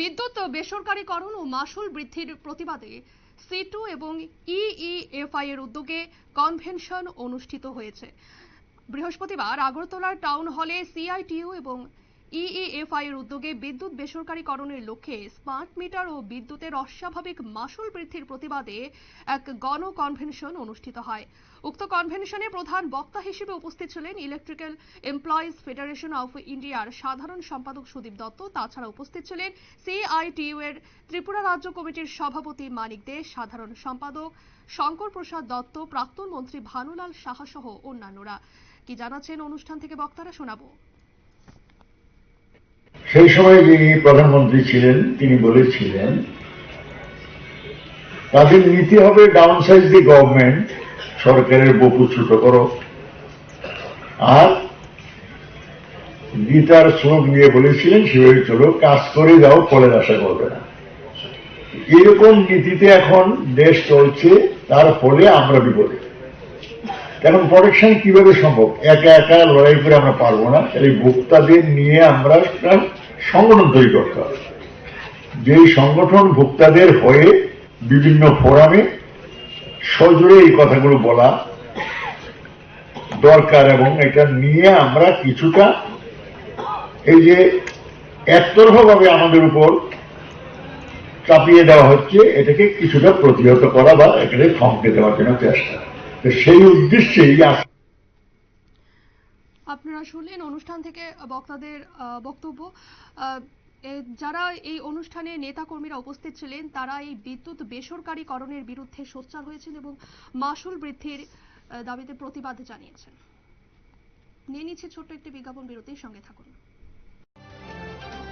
বিদ্যুৎ, বেসরকারীকরণ ও মাসুল বৃদ্ধির প্রতিবাদে সিটু এবং ইইএফআই এর উদ্যোগে কনভেনশন অনুষ্ঠিত হয়েছে। বৃহস্পতিবার আগরতলার টাউন হলে সিআইটিইউ এবং ইইএফআই এর উদ্যোগে বিদ্যুৎ বেসরকারীকরণের লক্ষ্যে স্মার্ট মিটার ও বিদ্যুতের অস্বাভাবিক মাসুল বৃদ্ধির প্রতিবাদে এক গণ কনভেনশন অনুষ্ঠিত হয়। উক্ত কনভেনশনে প্রধান বক্তা হিসেবে উপস্থিত ছিলেন ইলেকট্রিক্যাল এমপ্লয়িজ ফেডারেশন অফ ইন্ডিয়ার সাধারণ সম্পাদক সুদীপ দত্ত। তাছাড়া উপস্থিত ছিলেন সিআইটিইউ এর ত্রিপুরা রাজ্য কমিটির সভাপতি মানিক দে, সাধারণ সম্পাদক শঙ্কর প্রসাদ দত্ত, প্রাক্তন মন্ত্রী ভানুলাল সাহা সহ অন্যান্যরা। কি জানাচ্ছেন অনুষ্ঠান থেকে বক্তারা শোনাবো। সেই সময় যিনি প্রধানমন্ত্রী ছিলেন, তিনি বলেছিলেন, তাদের নীতি হবে ডাউন সাইজ দি গভর্নমেন্ট সরকারের বকু ছোট করো। আর গীতার শ্লোক নিয়ে বলেছিলেন, সেভাবে চলো, কাজ করে যাও, ফলের আশা করবে না। এরকম নীতিতে এখন দেশ চলছে, তার ফলে আমরা বিপদে। এখন প্রোটেকশন কীভাবে সম্ভব? একা একা লড়াই করে আমরা পারব না। তাহলে ভোক্তাদের নিয়ে আমরা সংগঠন তৈরি করতে হবে। যেই সংগঠন ভোক্তাদের হয়ে বিভিন্ন ফোরামে সজোরে এই কথাগুলো বলা দরকার এবং এটা নিয়ে আমরা কিছুটা এই যে একতরফাভাবে আমাদের উপর চাপিয়ে দেওয়া হচ্ছে, এটাকে কিছুটা প্রতিহত করা বা এটাকে থমকে দেওয়ার জন্য চেষ্টা। সেই উদ্দেশ্যেই আপনারা শুনলেন অনুষ্ঠান থেকে বক্তাদের বক্তব্য। যারা এই অনুষ্ঠানে নেতাকর্মীরা উপস্থিত ছিলেন, তারা এই বিদ্যুৎ বেসরকারীকরণের বিরুদ্ধে সোচ্চার হয়েছেন এবং মাসুল বৃদ্ধির দাবিতে প্রতিবাদ জানিয়েছেন। নিয়ে নিচ্ছে ছোট্ট একটি বিজ্ঞাপন বিরতির সঙ্গে থাকুন।